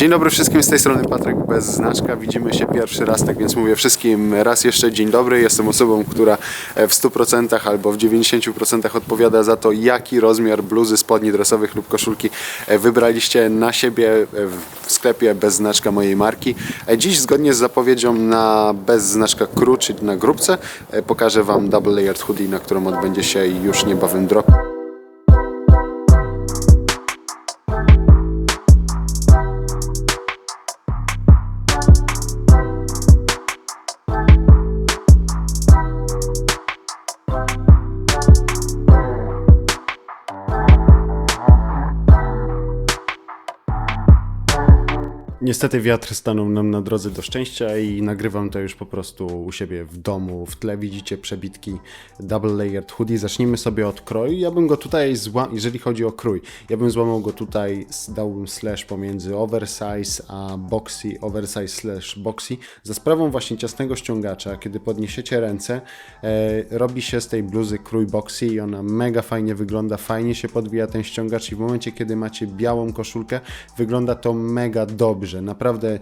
Dzień dobry wszystkim, z tej strony Patryk bez znaczka. Widzimy się pierwszy raz, tak więc mówię wszystkim raz jeszcze dzień dobry. Jestem osobą, która e, w 100% albo w 90% odpowiada za to, jaki rozmiar bluzy, spodni dresowych lub koszulki e, wybraliście na siebie e, w sklepie bez znaczka mojej marki. Dziś zgodnie z zapowiedzią na bez znaczka crew, czyli na grupce, pokażę Wam double layered hoodie, na którą odbędzie się już niebawem drop. Niestety wiatr stanął nam na drodze do szczęścia i nagrywam to już po prostu u siebie w domu. W tle widzicie przebitki double layered hoodie. Zacznijmy sobie od kroju. Ja bym go tutaj, jeżeli chodzi o krój, ja bym złamał go tutaj, dałbym slash pomiędzy oversize a boxy, oversize slash boxy. Za sprawą właśnie ciasnego ściągacza, kiedy podniesiecie ręce, e, robi się z tej bluzy krój boxy i ona mega fajnie wygląda, fajnie się podbija ten ściągacz i w momencie, kiedy macie białą koszulkę, wygląda to mega dobrze. Naprawdę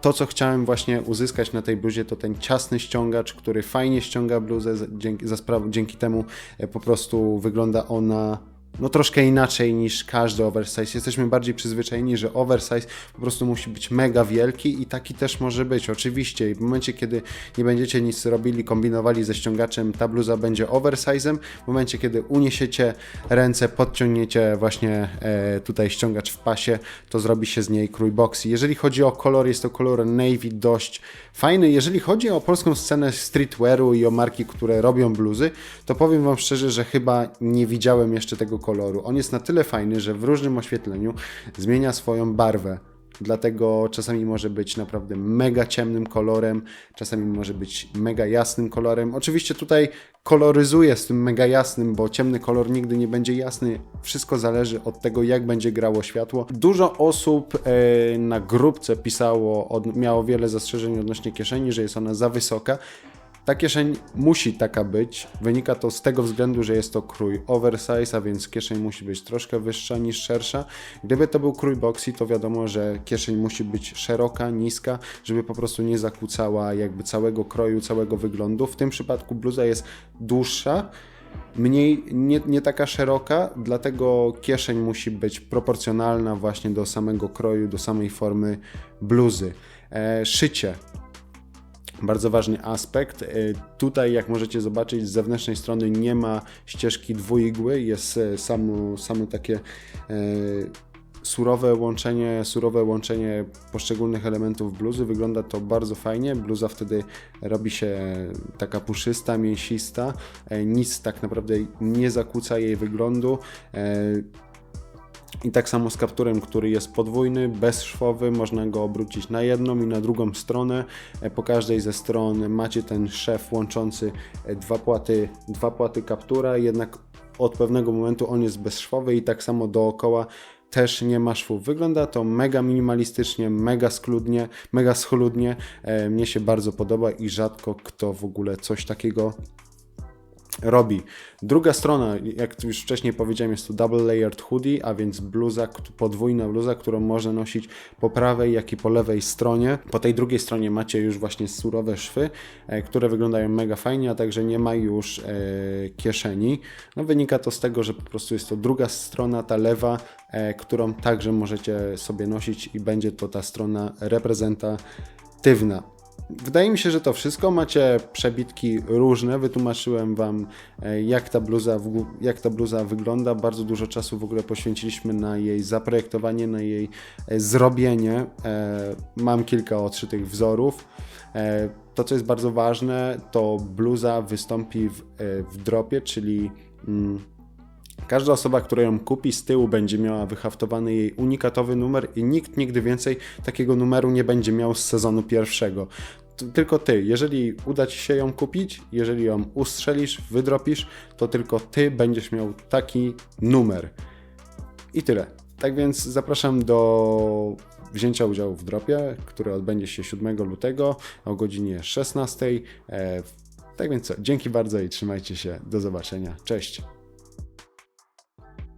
to, co chciałem właśnie uzyskać na tej bluzie, to ten ciasny ściągacz, który fajnie ściąga bluzę, dzięki, za dzięki temu e, po prostu wygląda ona no troszkę inaczej niż każdy oversize. Jesteśmy bardziej przyzwyczajeni, że oversize po prostu musi być mega wielki i taki też może być. Oczywiście, w momencie, kiedy nie będziecie nic robili, kombinowali ze ściągaczem, ta bluza będzie oversizem. W momencie, kiedy uniesiecie ręce, podciągniecie właśnie e, tutaj ściągacz w pasie, to zrobi się z niej krój boxy. Jeżeli chodzi o kolor, jest to kolor navy dość fajny. Jeżeli chodzi o polską scenę streetwearu i o marki, które robią bluzy, to powiem Wam szczerze, że chyba nie widziałem jeszcze tego koloru. On jest na tyle fajny, że w różnym oświetleniu zmienia swoją barwę. Dlatego czasami może być naprawdę mega ciemnym kolorem, czasami może być mega jasnym kolorem. Oczywiście tutaj koloryzuję z tym mega jasnym, bo ciemny kolor nigdy nie będzie jasny. Wszystko zależy od tego, jak będzie grało światło. Dużo osób e, na grupce pisało, miało wiele zastrzeżeń odnośnie kieszeni, że jest ona za wysoka. Ta kieszeń musi taka być. Wynika to z tego względu, że jest to krój oversize, a więc kieszeń musi być troszkę wyższa niż szersza. Gdyby to był krój boxy, to wiadomo, że kieszeń musi być szeroka, niska, żeby po prostu nie zakłócała jakby całego kroju, całego wyglądu. W tym przypadku bluza jest dłuższa, mniej, nie, nie taka szeroka, dlatego kieszeń musi być proporcjonalna właśnie do samego kroju, do samej formy bluzy. E, szycie. Bardzo ważny aspekt. E, Tutaj, jak możecie zobaczyć, z zewnętrznej strony nie ma ścieżki dwuigły, jest e, samo, samo takie e, surowe łączenie, surowe łączenie poszczególnych elementów bluzy. Wygląda to bardzo fajnie. Bluza wtedy robi się taka puszysta, mięsista. Nic tak naprawdę nie zakłóca jej wyglądu. I tak samo z kapturem, który jest podwójny, bezszwowy, można go obrócić na jedną i na drugą stronę. E, Po każdej ze stron macie ten szef łączący e, dwa płaty, dwa płaty kaptura, jednak od pewnego momentu on jest bezszwowy i tak samo dookoła też nie ma szwów. Wygląda to mega minimalistycznie, mega schludnie, mega schludnie. E, Mnie się bardzo podoba i rzadko kto w ogóle coś takiego robi. Druga strona, jak już wcześniej powiedziałem, jest to double layered hoodie, a więc bluza, podwójna bluza, którą można nosić po prawej, jak i po lewej stronie. Po tej drugiej stronie macie już właśnie surowe szwy, e, które wyglądają mega fajnie, a także nie ma już e, kieszeni. No wynika to z tego, że po prostu jest to druga strona, ta lewa, e, którą także możecie sobie nosić i będzie to ta strona reprezentatywna. Wydaje mi się, że to wszystko. Macie przebitki różne. Wytłumaczyłem Wam, e, jak ta, bluza, jak ta bluza wygląda. Bardzo dużo czasu w ogóle poświęciliśmy na jej zaprojektowanie, na jej e, zrobienie. E, Mam kilka odszytych wzorów. To, co jest bardzo ważne, to bluza wystąpi w, w dropie, czyli. Każda osoba, która ją kupi z tyłu będzie miała wyhaftowany jej unikatowy numer i nikt nigdy więcej takiego numeru nie będzie miał z sezonu pierwszego. Tylko ty, jeżeli uda ci się ją kupić, jeżeli ją ustrzelisz, wydropisz, to tylko ty będziesz miał taki numer. I tyle. Tak więc zapraszam do wzięcia udziału w dropie, który odbędzie się 7 lutego o godzinie 16. E, Tak więc co, dzięki bardzo i trzymajcie się. Do zobaczenia. Cześć.